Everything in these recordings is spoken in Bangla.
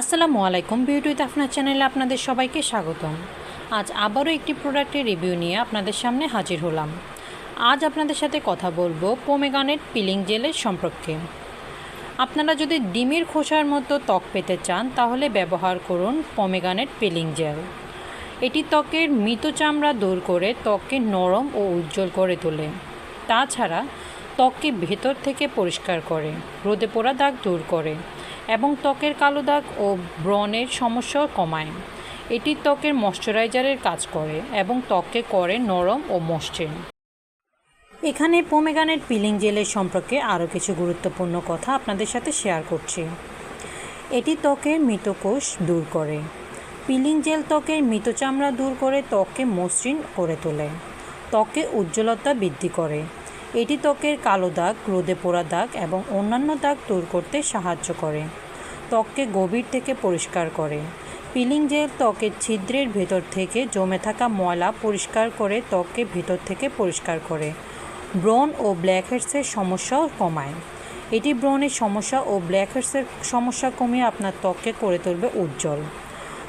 আসসালামু আলাইকুম বিউটি উইথ আপনার চ্যানেলে আপনাদের সবাইকে স্বাগতম। আজ আবারও একটি প্রোডাক্টের রিভিউ নিয়ে আপনাদের সামনে হাজির হলাম। আজ আপনাদের সাথে কথা বলব পোমেগানেট পিলিং জেলের সম্পর্কে। আপনারা যদি ডিমের খোসার মতো ত্বক পেতে চান, তাহলে ব্যবহার করুন পমেগানেট পিলিং জেল। এটি ত্বকের মৃত চামড়া দূর করে ত্বককে নরম ও উজ্জ্বল করে তোলে। তাছাড়া ত্বককে ভেতর থেকে পরিষ্কার করে, রোদে পোড়া দাগ দূর করে। এবং ত্বকের কালো দাগ ও ব্রণের সমস্যাও কমায়। এটি ত্বকের ময়শ্চারাইজারের কাজ করে এবং ত্বককে করে নরম ও মসৃণ। এখানে পোমেগানের পিলিং জেলের সম্পর্কে আরও কিছু গুরুত্বপূর্ণ কথা আপনাদের সাথে শেয়ার করছি। এটি ত্বকের মৃতকোষ দূর করে। পিলিং জেল ত্বকের মৃত চামড়া দূর করে ত্বককে মসৃণ করে তোলে। ত্বকে উজ্জ্বলতা বৃদ্ধি করে। এটি ত্বকের কালো দাগ, রোদে পোড়া দাগ এবং অন্যান্য দাগ দূর করতে সাহায্য করে। ত্বককে গভীর থেকে পরিষ্কার করে। পিলিং জেল ত্বকের ছিদ্রের ভেতর থেকে জমে থাকা ময়লা পরিষ্কার করে ত্বককে ভেতর থেকে পরিষ্কার করে। ব্রণ ও ব্ল্যাকহেডসের সমস্যাও কমায়। এটি ব্রণের সমস্যা ও ব্ল্যাকহেডসের সমস্যা কমিয়ে আপনার ত্বককে করে তুলবে উজ্জ্বল।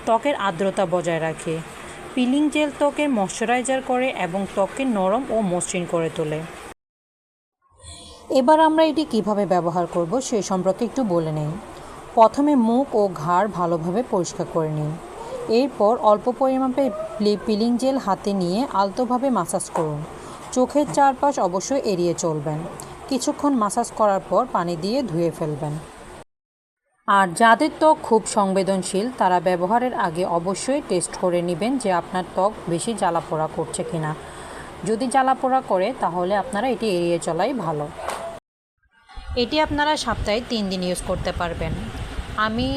ত্বকের আর্দ্রতা বজায় রাখে। পিলিং জেল ত্বকের ময়শ্চারাইজার করে এবং ত্বককে নরম ও মসৃণ করে তোলে। এবার আমরা এটি কীভাবে ব্যবহার করব সেই সম্পর্কে একটু বলে নেই। প্রথমে মুখ ও ঘাড় ভালোভাবে পরিষ্কার করে নিন। এরপর অল্প পরিমাণে পিলিং জেল হাতে নিয়ে আলতোভাবে মাসাজ করুন। চোখের চারপাশ অবশ্যই এড়িয়ে চলবেন। কিছুক্ষণ মাসাজ করার পর পানি দিয়ে ধুয়ে ফেলবেন। আর যাদের ত্বক খুব সংবেদনশীল, তারা ব্যবহারের আগে অবশ্যই টেস্ট করে নেবেন যে আপনার ত্বক বেশি জ্বালাপোড়া করছে কিনা। যদি জ্বালাপোড়া করে, তাহলে আপনারা এটি এড়িয়ে চলাই ভালো। এটি আপনারা সপ্তাহে তিন দিন ইউজ করতে পারবেন। আমি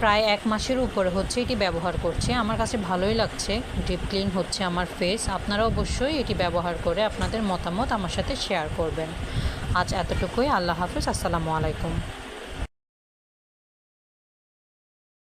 প্রায় এক মাসের উপরে হচ্ছে এটি ব্যবহার করছি। আমার কাছে ভালোই লাগছে। ডিপ ক্লিন হচ্ছে আমার ফেস আপনারা অবশ্যই এটি ব্যবহার করে আপনাদের মতামত আমার সাথে শেয়ার করবেন। আজ এতটুকুই। আল্লাহ হাফিজ। আসসালামু আলাইকুম।